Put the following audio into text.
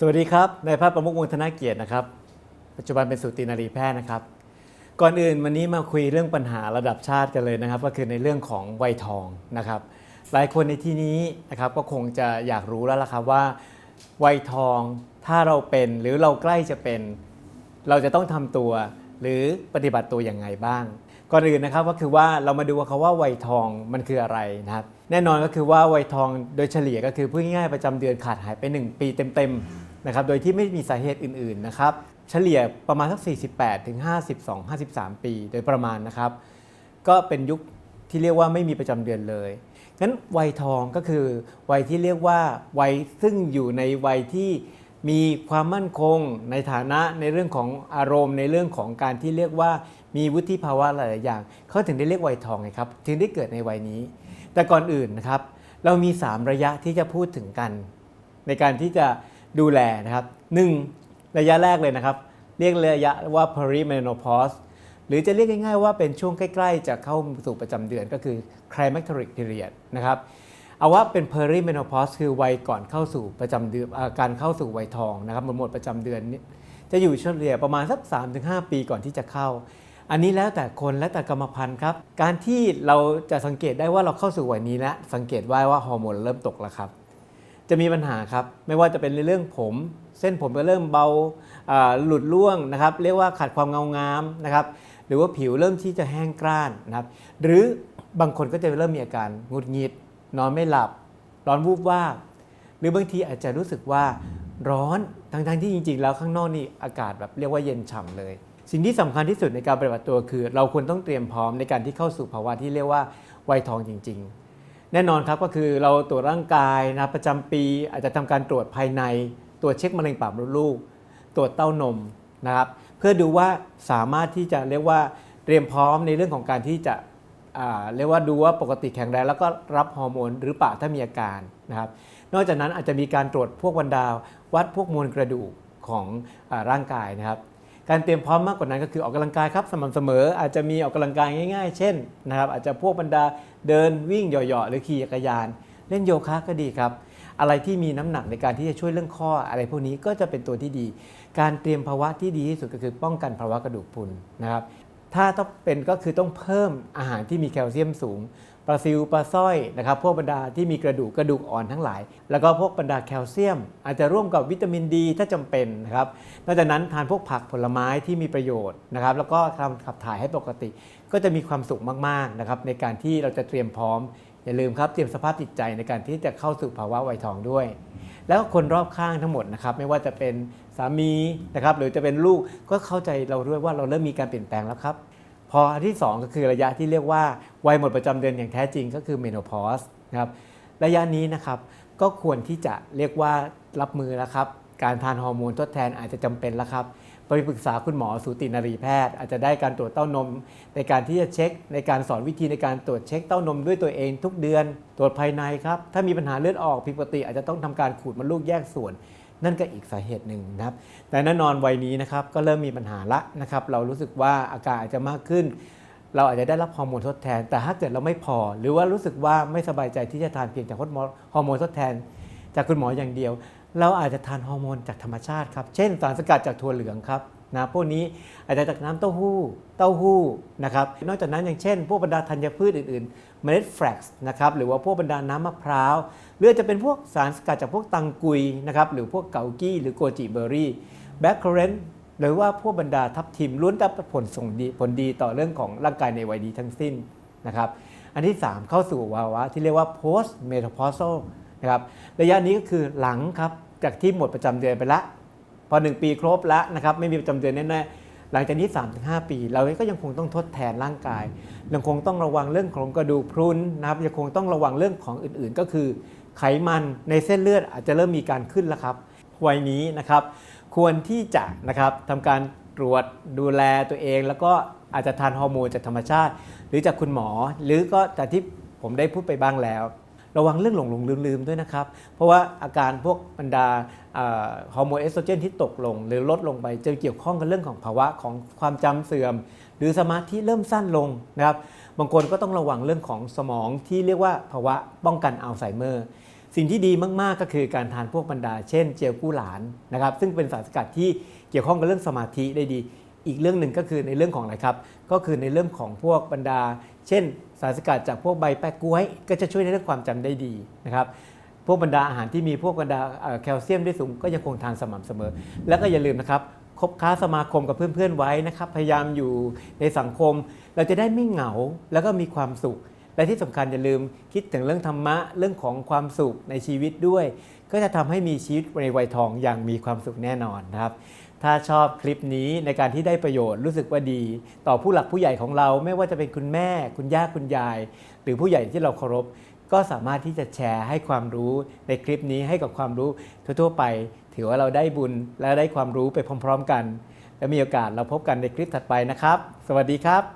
สวัสดีครับนายแพทย์ประมุขวงธนเกียรตินะครับ ปัจจุบันเป็นสูตินารีแพทย์นะครับ ก่อนอื่นวันนี้มาคุยเรื่องปัญหาระดับชาติกันเลยนะครับ ก็คือในเรื่องของวัยทองนะครับ หลายคนในที่นี้นะครับก็คงจะอยากรู้แล้วล่ะครับว่าวัยทองถ้าเราเป็นหรือเราใกล้จะเป็น เราจะต้องทำตัว หรือปฏิบัติตัวอย่างไงบ้าง ก่อนอื่นนะครับก็คือว่าเรามาดูว่าเขาว่าวัยทองมันคืออะไรนะครับ แน่นอนก็คือว่าวัยทองโดยเฉลี่ยก็คือพูดง่ายๆประจำเดือนขาดหายไป 1 ปีเต็มๆนะครับโดยที่ไม่มีสาเหตุอื่นๆนะครับเฉลี่ยประมาณสัก 48ถึง52 53 ปี โดยประมาณนะครับ ก็เป็นยุคที่เรียกว่าไม่มีประจำเดือนเลยงั้นวัยทองก็คือวัยที่เรียกว่าวัยซึ่งอยู่ในวัยที่ มีความมั่นคงในฐานะในเรื่องของอารมณ์ ในเรื่องของการที่เรียกว่ามีวุฒิภาวะหลายอย่างเขาถึงได้เรียกวัยทองไงครับถึงได้เกิดในวัยนี้ แต่ก่อนอื่นนะครับ เรามี 3 ระยะที่จะพูดถึงกัน ในการที่จะดูแลนะครับหนึ่งระยะแรกเลยนะครับ เรียกระยะว่า perimenopause หรือจะเรียกง่ายๆว่าเป็นช่วงใกล้ ๆ จะเข้าสู่ประจำเดือนก็คือ climacteric period นะครับ เอาว่าเป็น perimenopause คือวัยก่อนเข้าสู่ประจำเดือนการเข้าสู่วัยทองนะครับหมดหมดประจำเดือนนี้จะอยู่เฉลี่ยประมาณสัก 3-5 ปีก่อนที่จะเข้า อันนี้แล้วแต่คนและแต่กรรมพันธุ์ครับ การที่เราจะสังเกตได้ว่าเราเข้าสู่วัยนี้แล้วสังเกตไว้ว่าฮอร์โมนเริ่มตกแล้วครับ จะมีปัญหาครับ ไม่ว่าจะเป็นในเรื่องผม เส้นผมก็เริ่มเบาหลุดร่วงนะครับ เรียกว่าขาดความเงางามนะครับ หรือว่าผิวเริ่มที่จะแห้งกร้านนะครับ หรือบางคนก็จะเริ่มมีอาการงุดงิด นอนไม่หลับ ร้อนวูบว่าบหรือบางทีอาจจะรู้สึกว่าร้อนทั้งๆที่จริง ๆ แล้วข้างนอกนี่อากาศแบบเรียกว่าเย็นฉ่ำเลย สิ่งที่สำคัญที่สุดในการปฏิบัติตัวคือ เราควรต้องเตรียมพร้อมในการที่เข้าสู่ภาวะที่เรียกว่าวัยทองจริง ๆ แน่นอนครับก็คือเราตรวจร่างกายนะประจำปี อาจจะทำการตรวจภายใน ตรวจเช็คมะเร็งปากมดลูก ตรวจเต้านมนะครับ เพื่อดูว่าสามารถที่จะเรียกว่าเตรียมพร้อมในเรื่องของการที่จะ เรียกว่าดูว่าปกติแข็งแรงแล้วก็รับฮอร์โมนหรือเปล่าถ้ามีอาการนะครับ นอกจากนั้นอาจจะมีการตรวจพวกวันดาว วัดพวกมวลกระดูกของอร่างกายนะครับ การเตรียมพร้อมมากกว่านั้นก็คือออกกำลังกายครับสม่ำเสมอ อาจจะมีออกกำลังกายง่าย ๆ เช่นนะครับ อาจจะพวกบรรดาเดินวิ่งเหยาะๆหรือขี่จักรยาน เล่นโยคะก็ดีครับ อะไรที่มีน้ำหนักในการที่จะช่วยเรื่องข้อ อะไรพวกนี้ก็จะเป็นตัวที่ดี การเตรียมภาวะที่ดีที่สุดก็คือป้องกันภาวะกระดูกพรุนนะครับ ถ้าต้องเป็นก็คือต้องเพิ่มอาหารที่มีแคลเซียมสูงปลาซิวปลาสร้อยนะครับพวกบรรดาที่มีกระดูกกระดูกอ่อนทั้งหลาย แล้วก็พวกบรรดาแคลเซียม อาจจะร่วมกับวิตามินดีถ้าจำเป็นนะครับนอกจากนั้นทานพวกผักผลไม้ที่มีประโยชน์นะครับ แล้วก็ทำขับถ่ายให้ปกติ ก็จะมีความสุขมากๆนะครับในการที่เราจะเตรียมพร้อม อย่าลืมครับเตรียมสภาพจิตใจในการที่จะเข้าสู่ภาวะวัยทองด้วย แล้วคนรอบข้างทั้งหมดนะครับไม่ว่าจะเป็นสามีนะครับหรือจะเป็นลูกก็เข้าใจเราด้วยว่าเราเริ่มมีการเปลี่ยนแปลงแล้วครับ พออันที่ 2 ก็คือระยะที่เรียกว่าวัยหมดประจำเดือนอย่างแท้จริงก็คือเมโนพอสนะครับระยะนี้นะครับก็ควรที่จะเรียกว่ารับมือแล้วครับการทานฮอร์โมนทดแทนอาจจะจำเป็นแล้วครับ ไปปรึกษาคุณหมอสูตินรีแพทย์ อาจจะได้การตรวจเต้านม ในการที่จะเช็ค ในการสอนวิธีในการตรวจเช็คเต้านมด้วยตัวเองทุกเดือน ตรวจภายในครับ ถ้ามีปัญหาเลือดออกผิดปกติ อาจจะต้องทำการขูดมดลูกแยกส่วน นั่นก็อีกสาเหตุหนึ่งนะครับ แต่แน่นอนวัยนี้นะครับก็เริ่มมีปัญหาละนะครับ เรารู้สึกว่าอาการอาจจะมากขึ้น เราอาจจะได้รับฮอร์โมนทดแทน แต่ถ้าเกิดเราไม่พอ หรือว่ารู้สึกว่าไม่สบายใจที่จะทานเพียงจากฮอร์โมนทดแทน จากคุณหมออย่างเดียว เราอาจจะทานฮอร์โมนจากธรรมชาติครับ เช่นสารสกัดจากถั่วเหลืองครับนะพวกนี้อาจจะจากน้ำเต้าหู้ เต้าหู้นะครับนอกจากนั้นอย่างเช่น พวกบรรดาธัญพืชอื่นๆ เมล็ดแฟลกซ์นะครับหรือว่าพวกบรรดาน้ำมะพร้าวหรือจะเป็นพวกสารสกัดจากพวกตังกุยนะครับหรือพวกเกากี้หรือโกจิเบอร์รี่แบล็คเคอร์เรนหรือว่าพวกบรรดาทับทิมล้วนได้ผลส่งดีผลดีต่อเรื่องของร่างกายในวัยดีทั้งสิ้นนะครับอันที่ 3 เข้าสู่ภาวะที่เรียกว่า post menopausal นะครับระยะนี้ก็คือหลังครับ จากที่หมดประจำเดือนไปละพอ 1 ปีครบแล้วนะครับไม่มีประจำเดือนแน่ๆหลังจากนี้ 3-5 ปี เราก็ยังคงต้องทดแทนร่างกายยังคงต้องระวังเรื่องของกระดูกพรุนนะครับยังคงต้องระวังเรื่องของอื่นๆ ก็คือ ไขมันในเส้นเลือดอาจจะเริ่มมีการขึ้นแล้วครับวัยนี้นะครับ ควรที่จะนะครับทำการตรวจดูแลตัวเอง แล้วก็อาจจะทานฮอร์โมนจากธรรมชาติ หรือจากคุณหมอ หรือก็จากที่ผมได้พูดไปบ้างแล้ว ระวังเรื่องหลงหลงลืมลืมด้วยนะครับ เพราะว่าอาการพวกบรรดาฮอร์โมนเอสโตรเจนที่ตกลง หรือลดลงไปจะเกี่ยวข้องกับเรื่องของภาวะของความจำเสื่อม หรือสมาธิเริ่มสั้นลงนะครับบางคนก็ต้องระวังเรื่องของสมองที่เรียกว่าภาวะป้องกันอัลไซเมอร์สิ่งที่ดีมาก ๆ ก็คือการทานพวกบรรดา เช่นเจลกู้หลานนะครับ ซึ่งเป็นสารสกัดที่เกี่ยวข้องกับเรื่องสมาธิได้ดี อีกเรื่องหนึ่งก็คือในเรื่องของอะไรครับ ก็คือในเรื่องของพวกบรรดา เช่น สารสกัดจากพวกใบแปะกล้วย ก็จะช่วยในเรื่องความจำได้ดีนะครับพวกบรรดาอาหารที่มีพวกบรรดาแคลเซียมได้สูงก็ยังคงทานสม่ำเสมอ แล้วก็อย่าลืมนะครับคบค้าสมาคมกับเพื่อนๆไว้นะครับพยายามอยู่ในสังคม เราจะได้ไม่เหงาแล้วก็มีความสุข และที่สำคัญอย่าลืมคิดถึงเรื่องธรรมะเรื่องของความสุขในชีวิตด้วย ก็จะทำให้มีชีวิตในวัยทองอย่างมีความสุขแน่นอนนะครับ ถ้าชอบคลิปนี้ในการที่ได้ประโยชน์รู้สึกว่าดี ต่อผู้หลักผู้ใหญ่ของเราไม่ว่าจะเป็นคุณแม่ คุณย่าคุณยาย หรือผู้ใหญ่ที่เราเคารพ ก็สามารถที่จะแชร์ให้ความรู้ในคลิปนี้ให้กับความรู้ทั่วๆไป ถือว่าเราได้บุญและได้ความรู้ไปพร้อม ๆ กัน แล้วมีโอกาสเราพบกันในคลิปถัดไปนะครับ สวัสดีครับ